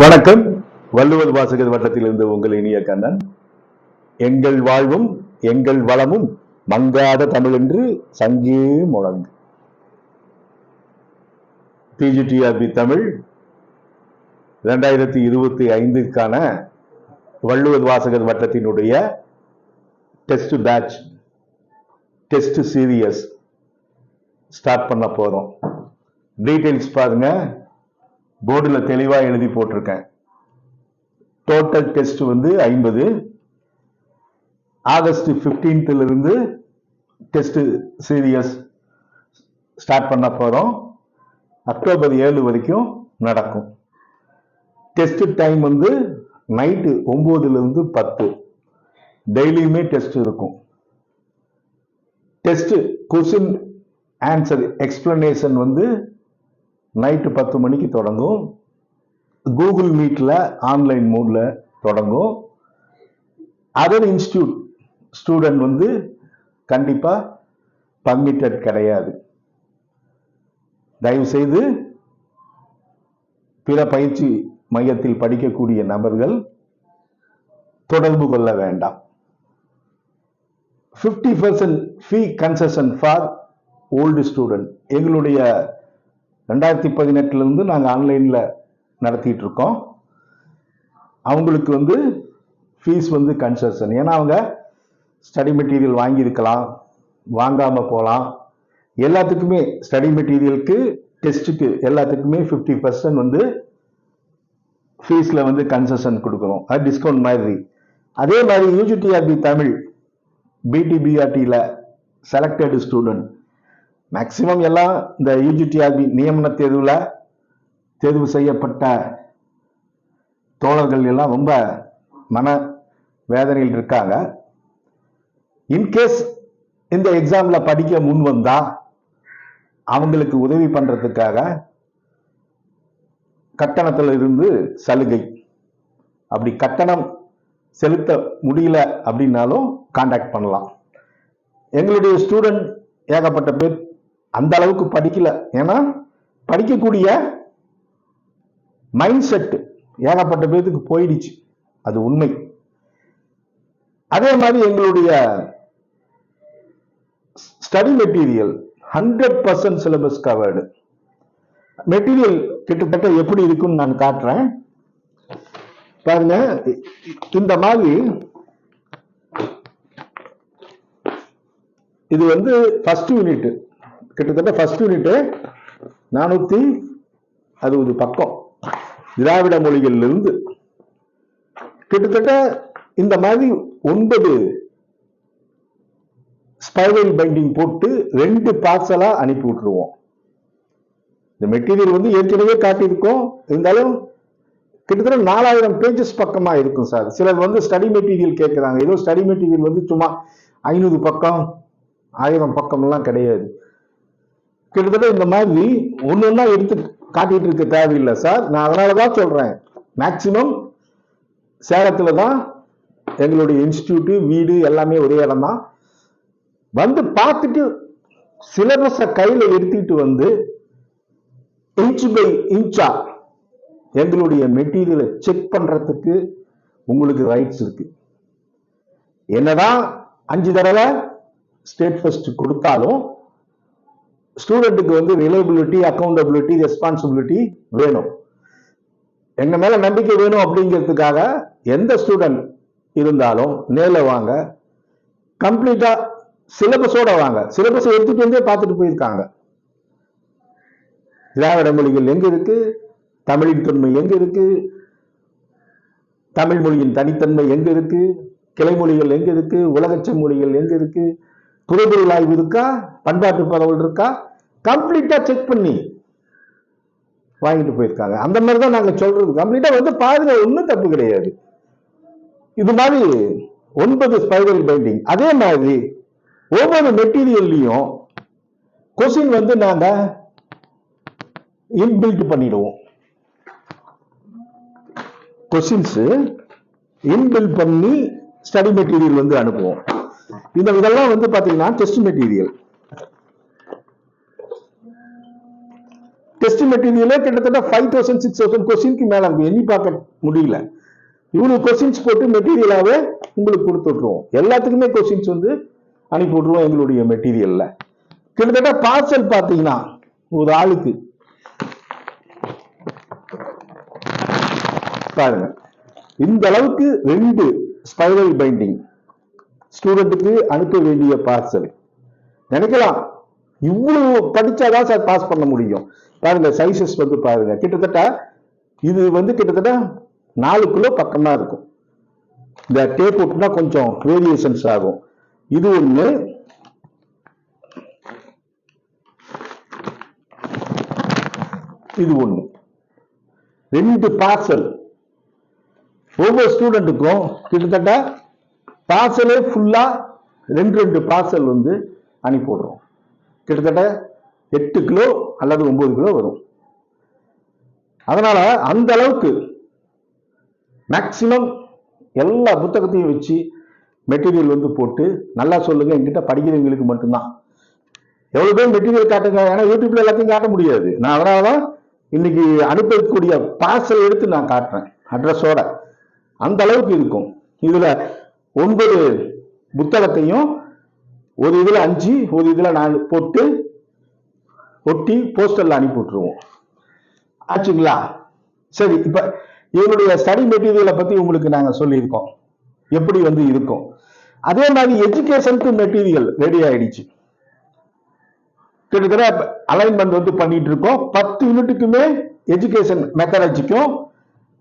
வணக்கம். வள்ளுவர் வாசகர் வட்டத்திலிருந்து உங்கள் இனிய கண்ணன். எங்கள் வாழ்வும் எங்கள் வளமும் மங்காத தமிழ் என்று சங்கே முழங்கு. பிஜிடிஆர்பி தமிழ் இரண்டாயிரத்தி இருபத்தி ஐந்துக்கான வள்ளுவர் வாசகர் வட்டத்தினுடைய test batch test series start பண்ண போறோம். டீட்டெயில்ஸ் பாருங்க. போர்டில் தெளிவாக எழுதி போட்டிருக்கேன். டோட்டல் டெஸ்ட் வந்து ஐம்பது. August 15th test test series start பண்ண போகிறோம் அக்டோபர் ஏழு வரைக்கும் நடக்கும். டெஸ்ட் டைம் வந்து நைட்டு ஒம்போதுலேருந்து பத்து. டெய்லியுமே டெஸ்ட் இருக்கும். டெஸ்ட் கொஸ்டின் ஆன்சர் எக்ஸ்பிளனேஷன் வந்து நைட்டு பத்து மணிக்கு தொடங்கும். கூகுள் மீட்டில் ஆன்லைன் மோடில் தொடங்கும். அதர் இன்ஸ்டியூட் ஸ்டூடெண்ட் வந்து கண்டிப்பாக பர்மிட்டட் கிடையாது. தயவு செய்து பிற பயிற்சி மையத்தில் படிக்கக்கூடிய நபர்கள் தொடர்பு கொள்ள வேண்டாம். Fifty percent fee concession for old student எங்களுடைய ரெண்டாயிரத்தி பதினெட்டுலேருந்து நாங்கள் ஆன்லைனில் நடத்திட்டு இருக்கோம் அவங்களுக்கு வந்து ஃபீஸ் வந்து கன்செஷன் ஏன்னா அவங்க ஸ்டடி மெட்டீரியல் வாங்கியிருக்கலாம் வாங்காமல் போகலாம். எல்லாத்துக்குமே ஸ்டடி மெட்டீரியலுக்கு டெஸ்ட்டுக்கு எல்லாத்துக்குமே ஃபிஃப்டி பர்சன்ட் வந்து ஃபீஸில் வந்து கன்செஷன் கொடுக்குறோம். அது டிஸ்கவுண்ட் மாதிரி. அதே மாதிரி யூஜிடிஆர்பி தமிழ் பிடிபிஆர்டியில் செலக்டட் ஸ்டூடெண்ட் மேக்சிமம் எல்லாம் இந்த யூஜிடிஆர்பி நியமன தேர்வில் தேர்வு செய்யப்பட்ட தோழர்கள் எல்லாம் ரொம்ப மன வேதனையில் இருக்காங்க. இன்கேஸ் இந்த எக்ஸாமில் படிக்க முன் வந்தால் அவங்களுக்கு உதவி பண்ணுறதுக்காக கட்டணத்தில் இருந்து சலுகை. அப்படி கட்டணம் செலுத்த முடியல அப்படின்னாலும் காண்டாக்ட் பண்ணலாம். எங்களுடைய ஸ்டூடெண்ட் ஏகப்பட்ட பேர் அந்த அளவுக்கு படிக்கல. ஏன்னா படிக்கக்கூடிய மைண்ட் செட் ஏகப்பட்ட பேருக்கு போயிடுச்சு. அது உண்மை. அதே மாதிரி எங்களுடைய study material hundred percent syllabus covered material கிட்டத்தட்ட எப்படி இருக்குன்னு நான் காட்டுறேன். பாருங்க இந்த மாதிரி இது வந்து ஃபர்ஸ்ட் யூனிட் கிட்டத்தட்ட ஃபர்ஸ்ட் யூனிட்டு நானூத்தி அறுபது பக்கம் திராவிட மொழிகளிலிருந்து. கிட்டத்தட்ட இந்த மாதிரி ஒன்பது ஸ்பைரல் பைண்டிங் போட்டு ரெண்டு பார்சலாக அனுப்பி விட்டுருவோம். இந்த மெட்டீரியல் வந்து ஏற்கனவே காட்டியிருக்கோம். இருந்தாலும் கிட்டத்தட்ட நாலாயிரம் பேஜஸ் பக்கமா இருக்கும் சார். சிலர் வந்து ஸ்டடி மெட்டீரியல் கேட்குறாங்க. ஏதோ ஸ்டடி மெட்டீரியல் வந்து சும்மா ஐநூறு பக்கம் ஆயிரம் பக்கம்லாம் கிடையாது. கிட்டத்தட்ட இந்த மாதிரி ஒன்று ஒன்றா எடுத்து காட்டிட்டு இருக்க தேவையில்லை சார். நான் அதனால தான் சொல்றேன். மேக்சிமம் சேலத்துல தான் எங்களுடைய இன்ஸ்டியூட்டு வீடு எல்லாமே ஒரே இடம் தான் வந்து பார்த்துட்டு சிலபஸை கையில் எடுத்துக்கிட்டு வந்து இன்ச் பை இன்ச்சா எங்களுடைய மெட்டீரியலை செக் பண்றதுக்கு உங்களுக்கு ரைட்ஸ் இருக்கு. என்னதான் அஞ்சு தடவை ஸ்டேட் ஃபர்ஸ்ட் கொடுத்தாலும் ஸ்டூடெண்ட்டுக்கு வந்து ரிலையபிலிட்டி அக்கௌண்டபிலிட்டி ரெஸ்பான்சிபிலிட்டி வேணும். எங்க மேல நம்பிக்கை வேணும் அப்படிங்கிறதுக்காக எந்த ஸ்டூடெண்ட் இருந்தாலும் நேரில் வாங்க. கம்ப்ளீட்டா சிலபஸோட வாங்க. சிலபஸ் எடுத்துட்டு வந்தே பார்த்துட்டு போயிருக்காங்க. திராவிட மொழிகள் எங்க இருக்கு? தமிழின் தொன்மை எங்க இருக்கு? தமிழ் மொழியின் தனித்தன்மை எங்க இருக்கு? கிளைமொழிகள் எங்க இருக்கு? உலகச்ச மொழிகள் எங்க இருக்கு? புறப்பொருள் ஆய்வு இருக்கா? பண்பாட்டு பரவல் இருக்கா? கம்ப்ளீட்டாக செக் பண்ணி வாங்கிட்டு போயிருக்காங்க. அந்த மாதிரி தான் நாங்கள் சொல்றது. கம்ப்ளீட்டாக வந்து பாருங்க ஒன்றும் தப்பு கிடையாது. இது மாதிரி ஒன்பது ஸ்பைரல் பைண்டிங் அதே மாதிரி ஒவ்வொரு மெட்டீரியல்லையும் கொஸ்டின் வந்து நாங்கள் இன்பில்ட் பண்ணிடுவோம். கொஸ்டின்ஸ் இன்பில்ட் பண்ணி ஸ்டடி மெட்டீரியல் வந்து அனுப்புவோம். இந்த இதெல்லாம் வந்து பார்த்தீங்கன்னா டெஸ்ட் மெட்டீரியல் டெஸ்ட் மெட்டீரியலே கிட்டத்தட்ட ஃபைவ் தௌசண்ட் சிக்ஸ் தௌசண்ட் கொஸ்டின்க்கு மேல இருக்கும் எண்ணி பார்க்க முடியல. இவ்வளவு கொஸ்டின்ஸ் போட்டு மெட்டீரியலாவே உங்களுக்கு கொடுத்துட்ருவோம். எல்லாத்துக்குமே கொஸ்டின்ஸ் வந்து அனுப்பி விட்ருவோம் எங்களுடைய மெட்டீரியல்ல கிட்டத்தட்ட பார்சல் பார்த்தீங்கன்னா ஒரு ஆளுக்கு பாருங்க. இந்த அளவுக்கு ரெண்டு ஸ்பைரல் பைண்டிங் ஸ்டூடெண்ட்டுக்கு அனுப்ப வேண்டிய பார்சல் நினைக்கலாம். இவ்வளவு படிச்சாதான் சார் பாஸ் பண்ண முடியும். பாருங்க சைஸஸ் வந்து பாருங்க. கிட்டத்தட்ட இது வந்து கிட்டத்தட்ட நாலு கிலோ பக்கமா இருக்கும். இந்த டேப் விட்டுனா கொஞ்சம் வேரியேஷன்ஸ் ஆகும். இது ஒண்ணு. இது ஒண்ணு. ரெண்டு பார்சல் ஒவ்வொரு ஸ்டூடெண்ட்டுக்கும் கிட்டத்தட்ட பார்சலே ஃபுல்லா ரெண்டு ரெண்டு பார்சல் வந்து அனுப்பிவிடுறோம் கிட்டத்தட்ட எட்டு கிலோ அல்லது ஒன்பது கிலோ வரும். அதனால அந்த அளவுக்கு மேக்சிமம் எல்லா புத்தகத்தையும் வச்சு மெட்டீரியல் வந்து போட்டு நல்லா சொல்லுங்க என்கிட்ட படிக்கிறவங்களுக்கு மட்டும்தான். எவ்வளோ பேர் மெட்டீரியல் காட்டுங்க? ஏன்னா யூடியூப்ல எல்லாத்தையும் காட்ட முடியாது. நான் அதனாலதான் இன்னைக்கு அனுப்பக்கூடிய பார்சல் எடுத்து நான் காட்டுறேன் அட்ரஸோட அந்த அளவுக்கு இருக்கும். இதுல ஒன்பது புத்தகத்தையும் ஒரு இதில் அஞ்சு ஒரு இதில் நாலு. போட்டு ஒட்டி போஸ்டர்ல அனுப்பி விட்டுருவோம் ஆச்சுங்களா? சரி இப்போ இவனுடைய ஸ்டடி மெட்டீரியலை பற்றி உங்களுக்கு நாங்கள் சொல்லியிருக்கோம். எப்படி வந்து இருக்கும். அதே மாதிரி எஜுகேஷனுக்கு மெட்டீரியல் ரெடி ஆயிடுச்சு. கிட்டத்தட்ட அலைன்மெண்ட் வந்து பண்ணிட்டு இருக்கோம் பத்து யூனிட்டுக்குமே எஜுகேஷன் மெத்தடாலஜிக்கும்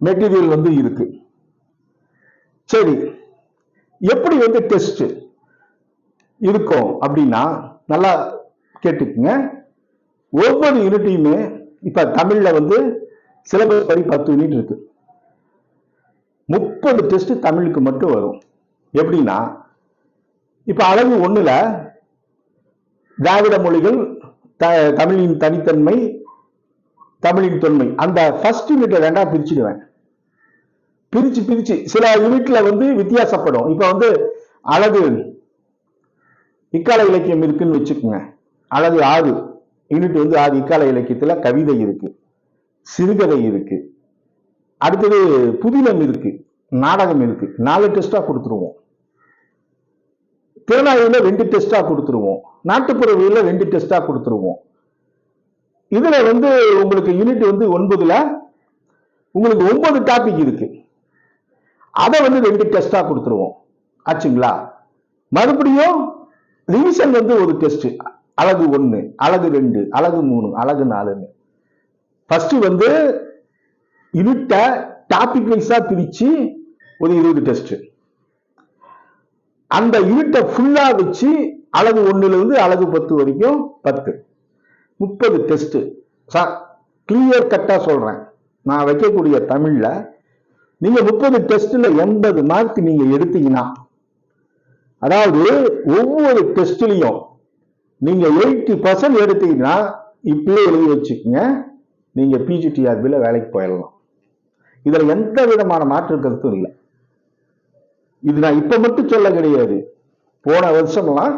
மெட்டீரியல் வந்து இருக்கு. சரி எப்படி வந்து டெஸ்ட் இருக்கும் அப்படின்னா நல்லா கேட்டுக்குங்க. ஒவ்வொரு யூனிட்டையுமே இப்ப தமிழ்ல வந்து சிலபஸ் படி பத்து யூனிட் இருக்கு. முப்பது டெஸ்ட் தமிழுக்கு மட்டும் வரும். எப்படின்னா இப்ப அழகு ஒண்ணுல திராவிட மொழிகள் த- தமிழின் தனித்தன்மை தமிழின் தொன்மை அந்த ஃபர்ஸ்ட் யூனிட்டை ரெண்டா பிரிச்சுடுவேன் பிரிச்சு பிரிச்சு சில யூனிட்ல வந்து வித்தியாசப்படும். இப்ப வந்து அழகு இக்கால இலக்கியம் இருக்குன்னு வச்சுக்கோங்க. அல்லது ஆறு யூனிட் வந்து ஆறு இக்கால இலக்கியத்துல கவிதை இருக்கு சிறுகதை இருக்கு. அடுத்தது புதினம் இருக்கு நாடகம் இருக்கு. நாலு டெஸ்டா கொடுத்துருவோம். திறனாய்வுல ரெண்டு டெஸ்டா கொடுத்துருவோம். நாட்டுப்புறவியல ரெண்டு டெஸ்டா கொடுத்துருவோம். இதுல வந்து உங்களுக்கு யூனிட் வந்து ஒன்பதுல உங்களுக்கு ஒன்பது டாபிக் இருக்கு. அதை வந்து ரெண்டு டெஸ்டா கொடுத்துருவோம். ஆச்சுங்களா? மறுபடியும் ரிவிஷன் வந்து ஒரு டெஸ்ட் அழகு ஒன்று அழகு ரெண்டு அழகு மூணு அழகு நாலுன்னு. ஃபர்ஸ்ட் வந்து யூனிட்ட டாபிக் வைஸா பிரிச்சு ஒரு இருபது டெஸ்ட் அந்த யூனிட்டை ஃபுல்லா வச்சு அழகு ஒன்னுல இருந்து அழகு பத்து வரைக்கும் பத்து. முப்பது டெஸ்ட் கிளியர் கட்டா சொல்றேன். நான் வைக்கக்கூடிய தமிழ்ல நீங்க முப்பது டெஸ்ட்ல எண்பது மார்க் நீங்க எடுத்தீங்கன்னா அதாவது ஒவ்வொரு டெஸ்ட்லையும் நீங்க எயிட்டி பர்சன்ட் எடுத்தீங்கன்னா இப்பயே எழுதி வச்சுக்கோங்க. நீங்க பிஜிடிஆர்பியில் வேலைக்கு போயிடலாம். இதுல எந்த விதமான மாற்று கருத்தும் இல்லை. இது நான் இப்ப மட்டும் சொல்ல கிடையாது. போன வருஷம்லாம்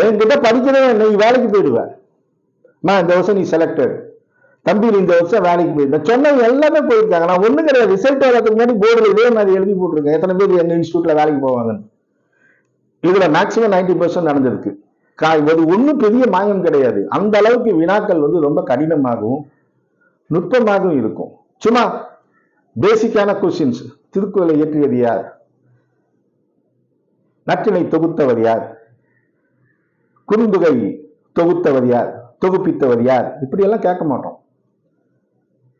என்கிட்ட படிக்கிறவன் நீ வேலைக்கு போயிடுவ. நான் இந்த வருஷம் நீ செலக்டட் தம்பி நீ இந்த வருஷம் வேலைக்கு போயிருந்த சொன்னவங்க எல்லாமே போயிருக்காங்க. நான் ஒன்றும் கிடையாது. ரிசல்ட் வரதுக்கு முன்னாடி போர்டில் இதே மாதிரி எழுதி போட்டிருக்கேன். எத்தனை பேர் எங்க இன்ஸ்டியூட்ல வேலைக்கு போவாங்கன்னு. இதுல மேக்சிமம் 90% பர்சன்ட் நடந்திருக்கு. கா- இது ஒண்ணும் பெரிய மாயம் கிடையாது. அந்த அளவுக்கு வினாக்கள் வந்து ரொம்ப கடினமாகவும் நுட்பமாகவும் இருக்கும். சும்மா பேசிக்கான கொஸ்டின்ஸ் திருக்குறளை இயற்றியது யார்? நற்றினை தொகுத்தவர் யார்? குறும்புகை தொகுத்தவர் யார்? தொகுப்பித்தவர் யார்? இப்படியெல்லாம் கேட்க மாட்டோம்.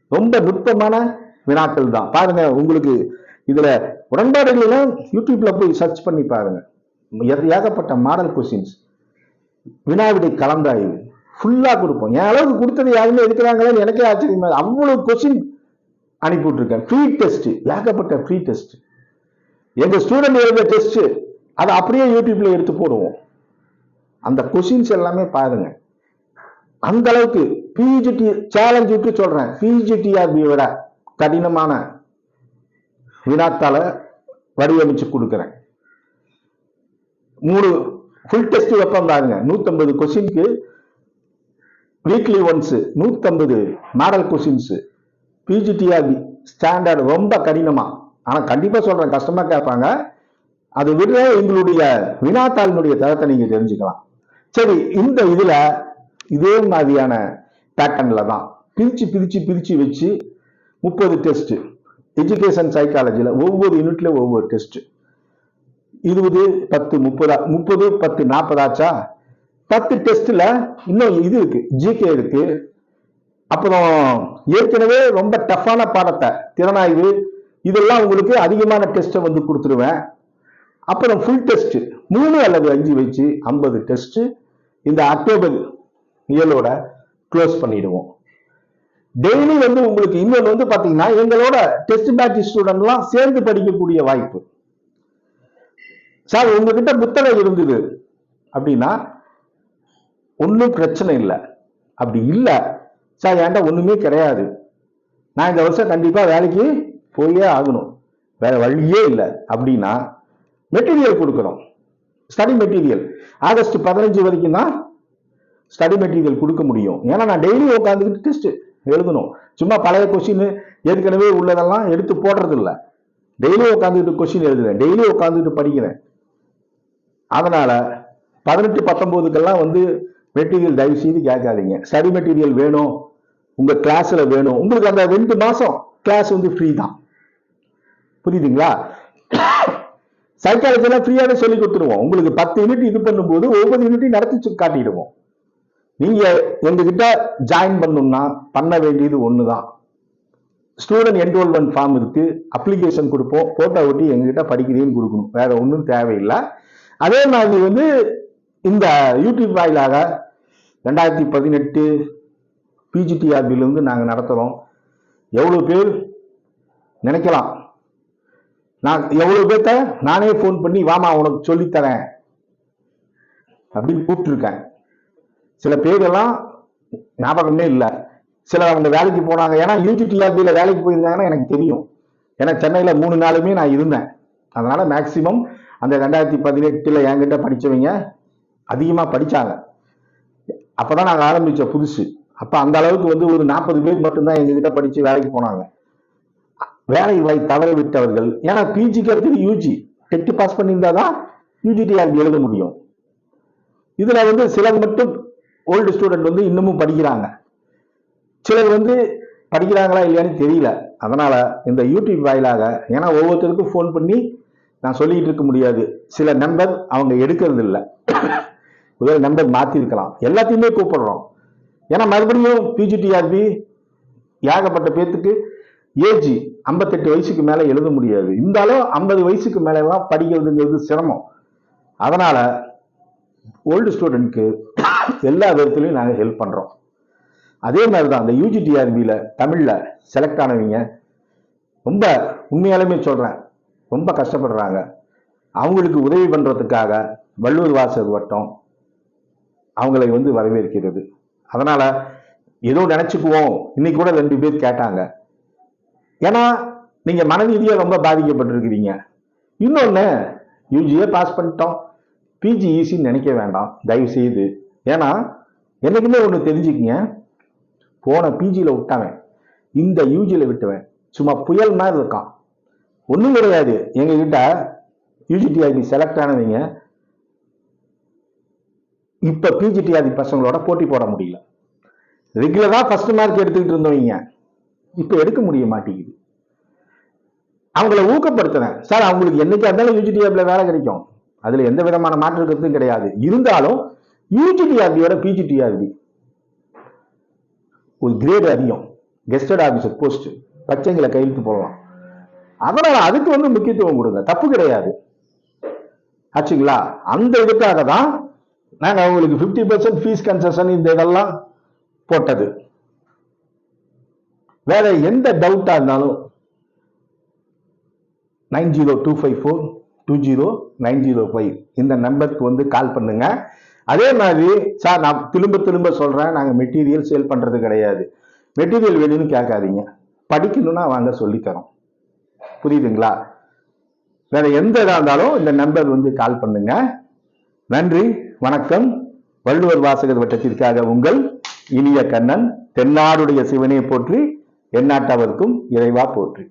ரொம்ப நுட்பமான வினாக்கள் தான் பாருங்க உங்களுக்கு இதுல உடன்பாடுகள் எல்லாம் யூடியூப்ல போய் சர்ச் பண்ணி பாருங்க. ஏகப்பட்ட மாடல் கொஸ்டின்ஸ் வினாவிடை கலந்தாய்வு ஃபுல்லாக கொடுப்போம். என் அளவுக்கு கொடுத்தது யாருமே எடுக்கிறாங்களேன்னு எனக்கே ஆச்சரியமா அவ்வளோ கொஸ்டின் அனுப்பி விட்டுருக்கேன். ஃப்ரீ டெஸ்ட் ஏகப்பட்ட ஃப்ரீ டெஸ்ட் எங்கள் ஸ்டூடெண்ட் எழுத டெஸ்ட் அதை அப்படியே யூடியூப்ல எடுத்து போடுவோம். அந்த கொஸ்டின்ஸ் எல்லாமே பாருங்க. அந்த அளவுக்கு பிஜிடி சேலஞ்ச் விட்டு சொல்றேன். பிஜிடிஆர்பி விட கடினமான வினாத்தால வடிவமைச்சு கொடுக்குறேன். மூணு ஃபுல் டெஸ்ட் வைப்போம் பாருங்க நூற்றம்பது கொஷினுக்கு வீக்லி ஒன்ஸு நூற்றம்பது மாடல் கொஷின்ஸு பிஜிடிஆர்பி ஸ்டாண்டர்ட் ரொம்ப கடினமாக ஆனால் கண்டிப்பாக சொல்கிறேன் கஷ்டமாக கேட்பாங்க அது விட எங்களுடைய வினாத்தாளினுடைய தரத்தை நீங்கள் தெரிஞ்சுக்கலாம். சரி இந்த இதில் இதே மாதிரியான பேட்டர்னில் தான் பிரித்து பிரித்து பிரித்து வச்சு முப்பது டெஸ்ட்டு எஜுகேஷன் சைக்காலஜியில் ஒவ்வொரு யூனிட்லேயும் ஒவ்வொரு டெஸ்ட்டு இருபது பத்து முப்பதா முப்பது பத்து நாற்பதாச்சா பத்து டெஸ்ட்ல இன்னும் இது இருக்கு ஜிகே இருக்கு. அப்புறம் ஏற்கனவே ரொம்ப டஃப்பான பாடத்தை திறனாய்வு இதெல்லாம் உங்களுக்கு அதிகமான டெஸ்ட்டை வந்து கொடுத்துருவேன். அப்புறம் ஃபுல் டெஸ்ட் மூணு அல்லது அஞ்சு வச்சு ஐம்பது டெஸ்ட் இந்த அக்டோபர் இயலோட க்ளோஸ் பண்ணிடுவோம். டெய்லி வந்து உங்களுக்கு இன்னொன்று வந்து பார்த்தீங்கன்னா எங்களோட டெஸ்ட் பேட்ச் ஸ்டூடெண்ட்லாம் சேர்ந்து படிக்கக்கூடிய வாய்ப்பு. சார் உங்ககிட்ட புத்தகம் இருந்தது. அப்படின்னா ஒன்றும் பிரச்சனை இல்லை. அப்படி இல்லை. சார் என்கிட்ட ஒன்றுமே கிடையாது. நான் இந்த வருஷம் கண்டிப்பாக வேலைக்கு போயே ஆகணும். வேற வழியே இல்லை. அப்படின்னா மெட்டீரியல் கொடுக்குறோம் ஸ்டடி மெட்டீரியல் ஆகஸ்ட் பதினஞ்சு வரைக்கும் தான் ஸ்டடி மெட்டீரியல் கொடுக்க முடியும். ஏன்னா நான் டெய்லி உட்காந்துக்கிட்டு டெஸ்ட் எழுதணும். சும்மா பழைய கொஸ்டின் ஏற்கனவே உள்ளதெல்லாம் எடுத்து போடுறது இல்லை டெய்லி உட்காந்துக்கிட்டு கொஸ்டின் எழுதுறேன். டெய்லி உட்காந்துக்கிட்டு படிக்கிறேன். அதனால பதினெட்டு பத்தொம்போதுக்கெல்லாம் வந்து மெட்டீரியல் தயவு செய்து கேட்காதீங்க. ஸ்டடி மெட்டீரியல் வேணும். உங்க கிளாஸ்ல வேணும். உங்களுக்கு அந்த ரெண்டு மாசம் கிளாஸ் வந்து ஃப்ரீ தான். புரியுதுங்களா? சைக்காலஜிலாம் ஃப்ரீயாவே சொல்லி கொடுத்துருவோம். உங்களுக்கு பத்து யூனிட் இது பண்ணும்போது ஒவ்வொரு யூனிட்டையும் நடத்தி காட்டிடுவோம். நீங்க எங்ககிட்ட ஜாயின் பண்ணணும்னா பண்ண வேண்டியது ஒன்று தான் ஸ்டூடெண்ட் என்ரோல்மெண்ட் ஃபார்ம் இருக்கு. அப்ளிகேஷன் கொடுப்போம். போட்டோ ஒட்டி எங்ககிட்ட படிக்கிறேன்னு கொடுக்கணும். வேற ஒன்றும் தேவையில்லை. அதே மாதிரி வந்து இந்த யூடியூப் வாயிலாக ரெண்டாயிரத்தி பதினெட்டு பிஜிடிஆர்பிலிருந்து நாங்கள் நடத்துகிறோம் எவ்வளோ பேர் நினைக்கலாம். நான் எவ்வளோ பேர்த்த நானே ஃபோன் பண்ணி வாமா உனக்கு சொல்லித்தரேன் அப்படின்னு கூப்பிட்டுருக்கேன். சில பேரெல்லாம் ஞாபகமே இல்லை. சில அவங்க வேலைக்கு போனாங்க. ஏன்னா யூடிடிஆர்பியில் வேலைக்கு போயிருந்தாங்கன்னா எனக்கு தெரியும். ஏன்னா சென்னையில் மூணு நாளுமே நான் இருந்தேன். அதனால் மேக்சிமம் அந்த ரெண்டாயிரத்தி பதினெட்டில் என்கிட்ட படித்தவங்க அதிகமாக படித்தாங்க அப்போ தான் நாங்கள் ஆரம்பித்தோம் புதுசு. அப்போ அந்த அளவுக்கு வந்து ஒரு நாற்பது பேர் மட்டும்தான் எங்ககிட்ட படித்து வேலைக்கு போனாங்க. வேலை வாய் தவற விட்டவர்கள். ஏன்னா பிஜிக்கு அடுத்தது யூஜி டெட்டு பாஸ் பண்ணியிருந்தா தான் யூஜிடிஆர்பி எழுத முடியும். இதில் வந்து சிலர் மட்டும் ஓல்டு ஸ்டூடெண்ட் வந்து இன்னமும் படிக்கிறாங்க. சிலர் வந்து படிக்கிறாங்களா இல்லையான்னு தெரியல. அதனால் இந்த யூடியூப் வாயிலாக ஏன்னா ஒவ்வொருத்தருக்கும் ஃபோன் பண்ணி நான் சொல்லிட்டு இருக்க முடியாது. சில நம்பர் அவங்க எடுக்கிறது இல்லை முதல் நம்பர் மாற்றிருக்கலாம் எல்லாத்தையுமே கூப்பிடுறோம். ஏன்னா மறுபடியும் பிஜிடிஆர்பி ஏகப்பட்ட பேர்த்துக்கு ஏஜி ஐம்பத்தெட்டு வயசுக்கு மேலே எழுத முடியாது. இருந்தாலும் ஐம்பது வயசுக்கு மேலே எல்லாம் படிக்கிறதுங்கிறது சிரமம். அதனால ஓல்டு ஸ்டூடெண்ட்க்கு எல்லா விதத்துலையும் நாங்கள் ஹெல்ப் பண்ணுறோம் அதே மாதிரி தான் அந்த யூஜிடிஆர்பியில் தமிழில் செலக்ட் ஆனவங்க ரொம்ப உண்மையாலுமே சொல்கிறேன் ரொம்ப கஷ்டப்படுறாங்க. அவங்களுக்கு உதவி பண்ணுறதுக்காக வள்ளூர் வாசர் வட்டம் அவங்களை வந்து வரவேற்கிறது. அதனால் ஏதோ நினச்சிக்குவோம். இன்னைக்கு கூட ரெண்டு பேர் கேட்டாங்க. ஏன்னா நீங்கள் மனரீதியா ரொம்ப பாதிக்கப்பட்டிருக்கிறீங்க. இன்னொன்று யூஜியே பாஸ் பண்ணிட்டோம். பிஜி ஈஸின்னு நினைக்க வேண்டாம். தயவு செய்து ஏன்னா என்னைக்குமே ஒன்று தெரிஞ்சுக்கிங்க. போன பிஜியில் விட்டவன். இந்த யூஜியில் விட்டவன். சும்மா புயல் மாதிரி இருக்கான். ஒன்றும் கிடையாது. எங்ககிட்ட யூஜிடிஐபி செலக்ட் ஆனவங்க இப்போ பிஜிடிஆர்பி பசங்களோட போட்டி போட முடியல. ரெகுலராக ஃபர்ஸ்ட் மார்க் எடுத்துக்கிட்டு இருந்தவங்க இப்போ எடுக்க முடிய மாட்டேங்குது. அவங்கள ஊக்கப்படுத்துறேன். சார் அவங்களுக்கு என்னைக்கா இருந்தாலும் யூஜிடிஆர்பில வேலை கிடைக்கும். அதில் எந்த விதமான மாற்று கருத்தும் கிடையாது. இருந்தாலும் யூஜிடிஆர்பியோட பிஜிடிஆர்பி ஒரு கிரேடு அதிகம். கெஸ்டட் ஆஃபீஸர் போஸ்ட் பச்சைங்களை கையெழுத்து போடலாம். அதனால அதுக்கு வந்து முக்கியத்துவம் கொடுங்க. தப்பு கிடையாது. ஆச்சுங்களா? அந்த இதுக்காக தான் நாங்கள் உங்களுக்கு 50% பர்சன்ட் ஃபீஸ் கன்செஷன் இந்த இதெல்லாம் போட்டது. வேற எந்த டவுட்டா இருந்தாலும் nine zero two five four two zero nine zero five இந்த நம்பருக்கு வந்து கால் பண்ணுங்க. அதே மாதிரி சார் நான் திரும்ப திரும்ப சொல்றேன். நாங்கள் மெட்டீரியல் சேல் பண்றது கிடையாது. மெட்டீரியல் வேணும்னு கேட்காதீங்க. படிக்கணும்னா வாங்க சொல்லித்தரோம். புரியுதுங்களா? வேற எந்த இதா இருந்தாலும் இந்த நம்பர் வந்து கால் பண்ணுங்க. நன்றி வணக்கம். வள்ளுவர் வாசகர் வட்டத்திற்காக உங்கள் இனிய கண்ணன் தென்னாடுடைய சிவனை போற்றி எந்நாட்டவர்க்கும் இறைவா போற்றி.